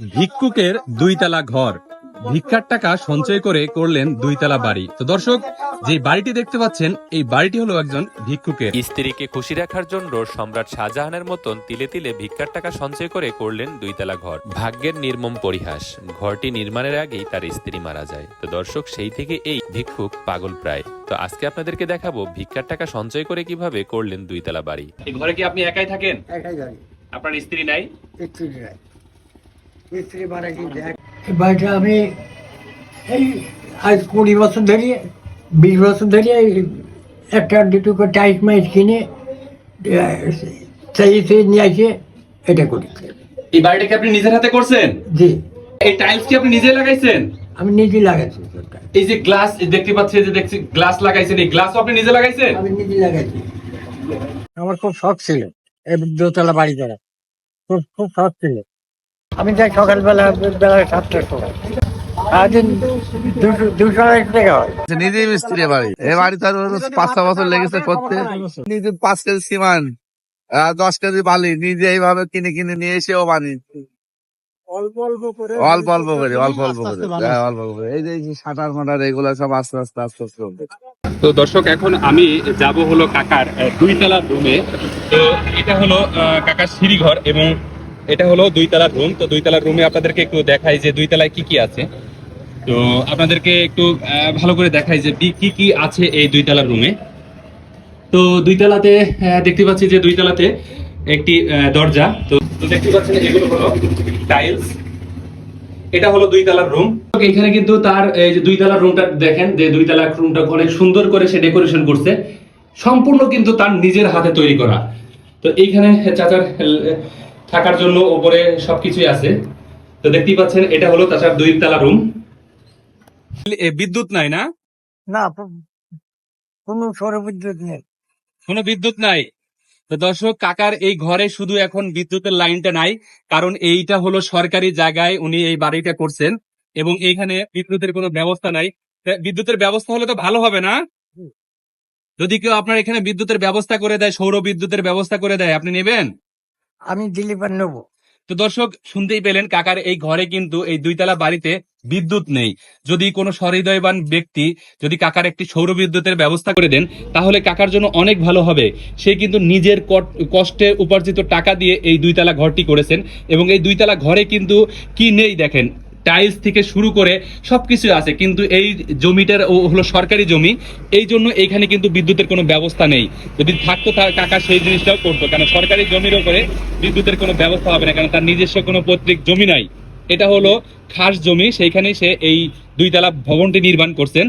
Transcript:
ভিক্ষুকের দুইতলা ঘর। ভিক্ষার টাকা সঞ্চয় করে করলেন দুইতলা বাড়ি। তো দর্শক যে বাড়িটি দেখতে পাচ্ছেন এই বাড়িটি হলো একজন ভিক্ষুকের। স্ত্রীকে খুশি রাখার জন্য সম্রাট শাহজাহানের মতন তিলে তিলে ভিক্ষার টাকা সঞ্চয় করে করলেন দুইতলা ঘর। ভাগ্যের নির্মম পরিহাস। ঘরটি নির্মাণের আগেই তার স্ত্রী মারা যায়। তো দর্শক সেই থেকে এই ভিক্ষুক পাগল প্রায়। তো আজকে আপনাদেরকে দেখাবো ভিক্ষার টাকা সঞ্চয় করে কীভাবে করলেন দুইতলা বাড়ি। এই ঘরে কি আপনি একাই থাকেন? একাই জানি আপনার স্ত্রী নাই? স্ত্রী নাই। এই বাড়িটা আমি এই আজ কুড়ি বছর ধরে বিশ বছর ধরে এই একটা দুটো করে টাইস মাইস কিনে সেই সেই নিয়ে আসে এটা করেছি। এই বাড়িটা কি আপনি নিজের হাতে করছেন? জি। এই টাইলস কি আপনি নিজে লাগাইছেন? আমি নিজে লাগাইছি এই যে গ্লাস দেখতে পাচ্ছি যে দেখছি গ্লাস লাগাইছেন এই গ্লাস আপনি নিজে লাগাইছেন? আমি নিজে লাগাইছি। আমার খুব শখ ছিল এই দোতলা বাড়ি করা খুব খুব শখ ছিল। আমি যাই সকালবেলা বেলা সাতটার সময়। হয়। মিস্ত্রি বাড়ি। এই বাড়ি তার পাঁচ ছ বছর লেগেছে করতে। নিজে পাঁচ কেজি সিমান দশ কেজি বালি নিজে এইভাবে কিনে কিনে নিয়ে এসেও বানি অল্প অল্প করে। অল্প অল্প করে অল্প অল্প করে। হ্যাঁ, অল্প অল্প করে। এই যে সাঁটার মাটার এগুলো সব আস্তে আস্তে আস্তে আস্তে হবে। তো দর্শক এখন আমি যাব হলো কাকার দুইতলা রুমে। তো এটা হলো আহ, কাকার সিঁড়িঘর এবং এটা হলো দুইতলার রুম তো দুইতলার রুমে আপনাদেরকে একটু দেখাই যে দুইতলায় কি কি আছে। তো আপনাদেরকে একটু ভালো করে দেখাই যে কি কি আছে এই দুইতলার রুমে তো দুইতলাতে আহ, দেখতে পাচ্ছি যে দুইতলাতে একটি দরজা। তো দেখতে পাচ্ছেন এগুলো হলো টাইলস এটা হলো দুই তলার রুম এখানে কিন্তু তার এই যে দুই তলার রুমটা দেখেন যে দুই তলার রুমটা অনেক সুন্দর করে সে ডেকোরেশন করছে। সম্পূর্ণ কিন্তু তার নিজের হাতে তৈরি করা। তো এইখানে চাচার থাকার জন্য উপরে সবকিছুই আছে। তো দেখতেই পাচ্ছেন এটা হলো চাচার দুই তলা রুম বিদ্যুৎ নাই না? না কোনো সৌরবিদ্যুৎ নেই। কোনো বিদ্যুৎ নাই? তো দর্শক কাকার এই ঘরে শুধু এখন বিদ্যুতের লাইনটা নাই কারণ এইটা হলো সরকারি জায়গায় উনি এই বাড়িটা করছেন এবং এইখানে বিদ্যুতের কোনো ব্যবস্থা নাই। বিদ্যুতের ব্যবস্থা হলে তো ভালো হবে না? যদি কেউ আপনার এখানে বিদ্যুতের ব্যবস্থা করে দেয় সৌর বিদ্যুতের ব্যবস্থা করে দেয় আপনি নেবেন? আমি ডেলিভার নেব। তো দর্শক, শুনতেই পেলেন, কাকার এই ঘরে কিন্তু এই দুইতলা বাড়িতে বিদ্যুৎ নেই। যদি কোনো সহৃদয়বান ব্যক্তি যদি কাকার একটি সৌর বিদ্যুতের ব্যবস্থা করে দেন, তাহলে কাকার জন্য অনেক ভালো হবে। সে কিন্তু নিজের কষ্টে উপার্জিত টাকা দিয়ে এই দুইতলা ঘরটি করেছেন এবং এই দুইতলা ঘরে কিন্তু কি নেই দেখেন। টাইলস থেকে শুরু করে সব সবকিছু আছে। কিন্তু এই জমিটার হলো সরকারি জমি, এই জন্য এইখানে কিন্তু বিদ্যুতের কোনো ব্যবস্থা নেই। যদি থাকতো তার কাকা সেই জিনিসটাও করতো। কারণ সরকারি জমির ওপরে বিদ্যুতের কোনো ব্যবস্থা হবে না কারণ তার নিজস্ব কোনো পৈতৃক জমি নাই। এটা হলো খাস জমি, সেইখানেই সে এই দুইতলা ভবনটি নির্মাণ করছেন।